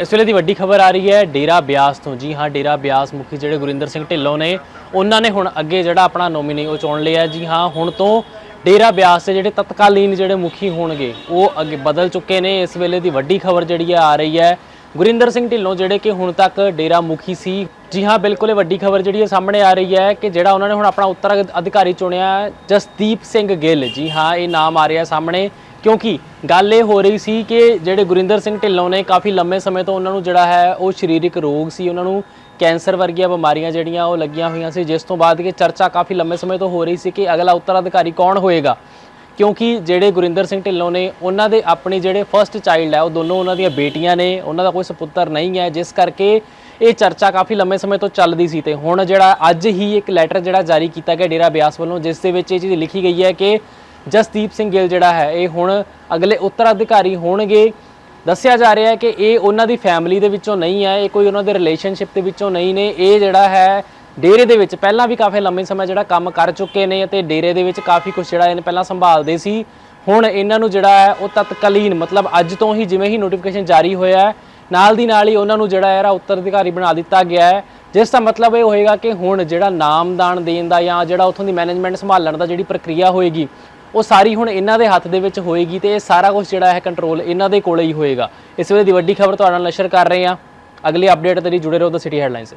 ਇਸ ਵੇਲੇ ਦੀ ਵੱਡੀ ਖਬਰ ਆ ਰਹੀ ਹੈ ਡੇਰਾ ਬਿਆਸ ਤੋਂ। ਜੀ ਹਾਂ, ਡੇਰਾ ਬਿਆਸ ਮੁਖੀ ਜਿਹੜੇ ਗੁਰਿੰਦਰ ਸਿੰਘ ਢਿੱਲੋਂ ਨੇ, ਉਹਨਾਂ ਨੇ ਹੁਣ ਅੱਗੇ ਜਿਹੜਾ ਆਪਣਾ ਨੋਮੀਨੀ ਉਹ ਚੁਣ ਲਿਆ ਜੀ ਹਾਂ, ਹੁਣ ਤੋਂ ਡੇਰਾ ਬਿਆਸ ਦੇ ਜਿਹੜੇ ਤਤਕਾਲੀਨ ਜਿਹੜੇ ਮੁਖੀ ਹੋਣਗੇ, ਉਹ ਅੱਗੇ ਬਦਲ ਚੁੱਕੇ ਨੇ। ਇਸ ਵੇਲੇ ਦੀ ਵੱਡੀ ਖਬਰ ਜਿਹੜੀ ਹੈ ਆ ਰਹੀ ਹੈ ਗੁਰਿੰਦਰ ਸਿੰਘ ਢਿੱਲੋਂ, ਜਿਹੜੇ ਕਿ ਹੁਣ ਤੱਕ ਡੇਰਾ ਮੁਖੀ ਸੀ। ਜੀ ਹਾਂ, ਬਿਲਕੁਲ ਇਹ ਵੱਡੀ ਖਬਰ ਜਿਹੜੀ ਹੈ ਸਾਹਮਣੇ ਆ ਰਹੀ ਹੈ ਕਿ ਜਿਹੜਾ ਉਹਨਾਂ ਨੇ ਹੁਣ ਆਪਣਾ ਉੱਤਰ ਅਧਿਕਾਰੀ ਚੁਣਿਆ ਜਸਦੀਪ ਸਿੰਘ ਗਿੱਲ। ਜੀ ਹਾਂ, ਇਹ ਨਾਮ ਆ ਰਿਹਾ ਸਾਹਮਣੇ। ਕਿਉਂਕਿ ਗੱਲ ਇਹ ਹੋ ਰਹੀ ਸੀ ਕਿ ਜਿਹੜੇ ਗੁਰਿੰਦਰ ਸਿੰਘ ਢਿੱਲੋਂ ਨੇ ਕਾਫੀ ਲੰਮੇ ਸਮੇਂ ਤੋਂ ਉਹਨਾਂ ਨੂੰ ਜਿਹੜਾ ਹੈ ਉਹ ਸਰੀਰਕ ਰੋਗ ਸੀ, ਉਹਨਾਂ ਨੂੰ ਕੈਂਸਰ ਵਰਗੀਆਂ ਬਿਮਾਰੀਆਂ ਜਿਹੜੀਆਂ ਉਹ ਲੱਗੀਆਂ ਹੋਈਆਂ ਸੀ, ਜਿਸ ਤੋਂ ਬਾਅਦ ਕਿ ਚਰਚਾ ਕਾਫੀ ਲੰਮੇ ਸਮੇਂ ਤੋਂ ਹੋ ਰਹੀ ਸੀ ਕਿ ਅਗਲਾ ਉੱਤਰਾਧਿਕਾਰੀ ਕੌਣ ਹੋਏਗਾ। ਕਿਉਂਕਿ ਜਿਹੜੇ ਗੁਰਿੰਦਰ ਸਿੰਘ ਢਿੱਲੋਂ ਨੇ, ਉਹਨਾਂ ਦੇ ਆਪਣੇ ਜਿਹੜੇ ਫਰਸਟ ਚਾਈਲਡ ਹੈ, ਉਹ ਦੋਨੋਂ ਉਹਨਾਂ ਦੀਆਂ ਬੇਟੀਆਂ ਨੇ, ਉਹਨਾਂ ਦਾ ਕੋਈ ਸੁਪੁੱਤਰ ਨਹੀਂ ਹੈ, ਜਿਸ ਕਰਕੇ ਇਹ ਚਰਚਾ ਕਾਫੀ ਲੰਮੇ ਸਮੇਂ ਤੋਂ ਚੱਲਦੀ ਸੀ ਤੇ ਹੁਣ ਜਿਹੜਾ ਅੱਜ ਹੀ ਇੱਕ ਲੈਟਰ ਜਿਹੜਾ ਜਾਰੀ ਕੀਤਾ ਗਿਆ ਡੇਰਾ ਬਿਆਸ ਵੱਲੋਂ, ਜਿਸ ਦੇ ਵਿੱਚ ਇਹ ਚੀਜ਼ ਲਿਖੀ ਗਈ ਹੈ ਕਿ ਜਸਦੀਪ ਸਿੰਘ ਗਿੱਲ ਜਿਹੜਾ ਹੈ, ਇਹ ਹੁਣ ਅਗਲੇ ਉੱਤਰਾਧਿਕਾਰੀ ਹੋਣਗੇ। ਦੱਸਿਆ ਜਾ ਰਿਹਾ ਹੈ ਕਿ ਇਹ ਉਹਨਾਂ ਦੀ ਫੈਮਿਲੀ ਦੇ ਵਿੱਚੋਂ ਨਹੀਂ ਹੈ, ਇਹ ਕੋਈ ਉਹਨਾਂ ਦੇ ਰਿਲੇਸ਼ਨਸ਼ਿਪ ਦੇ ਵਿੱਚੋਂ ਨਹੀਂ ਨੇ। ਇਹ ਜਿਹੜਾ ਹੈ, ਡੇਰੇ ਦੇ ਵਿੱਚ ਪਹਿਲਾਂ ਵੀ ਕਾਫੀ ਲੰਮੇ ਸਮੇਂ ਜਿਹੜਾ ਕੰਮ ਕਰ ਚੁੱਕੇ ਨੇ ਅਤੇ ਡੇਰੇ ਦੇ ਵਿੱਚ ਕਾਫੀ ਕੁਝ ਜਿਹੜਾ ਇਹਨੇ ਪਹਿਲਾਂ ਸੰਭਾਲਦੇ ਸੀ। ਹੁਣ ਇਹਨਾਂ ਨੂੰ ਜਿਹੜਾ ਹੈ, ਉਹ ਤਤਕਾਲੀਨ ਮਤਲਬ ਅੱਜ ਤੋਂ ਹੀ ਜਿਵੇਂ ਹੀ ਨੋਟੀਫਿਕੇਸ਼ਨ ਜਾਰੀ ਹੋਇਆ ਹੈ, ਨਾਲ ਦੀ ਨਾਲ ਹੀ ਉਹਨਾਂ ਨੂੰ ਜਿਹੜਾ ਹੈ ਉੱਤਰਾਧਿਕਾਰੀ ਬਣਾ ਦਿੱਤਾ ਗਿਆ ਹੈ। ਜਿਸ ਦਾ ਮਤਲਬ ਇਹ ਹੋਏਗਾ ਕਿ ਹੁਣ ਜਿਹੜਾ ਨਾਮਦਾਨ ਦੇਣ ਦਾ ਜਾਂ ਜਿਹੜਾ ਉੱਥੋਂ ਦੀ ਮੈਨੇਜਮੈਂਟ ਸੰਭਾਲਣ ਦਾ ਜਿਹੜੀ ਪ੍ਰਕਿਰਿਆ ਹੋਏਗੀ ਉਹ ਸਾਰੀ ਹੁਣ ਇਹਨਾਂ ਦੇ ਹੱਥ ਦੇ ਵਿੱਚ ਹੋਏਗੀ ਤੇ ਇਹ ਸਾਰਾ ਕੁਝ ਜਿਹੜਾ ਹੈ ਕੰਟਰੋਲ ਇਹਨਾਂ ਦੇ ਕੋਲੇ ਹੀ ਹੋਏਗਾ। ਇਸ ਵੇਲੇ ਦੀ ਵੱਡੀ ਖਬਰ ਤੁਹਾਡੇ ਨਾਲ ਨਸ਼ਰ ਕਰ ਰਹੇ ਹਾਂ। ਅਗਲੀ ਅਪਡੇਟ ਦੇ ਲਈ ਜੁੜੇ ਰਹੋ ਦ ਸਿਟੀ ਹੈਡਲਾਈਨਸ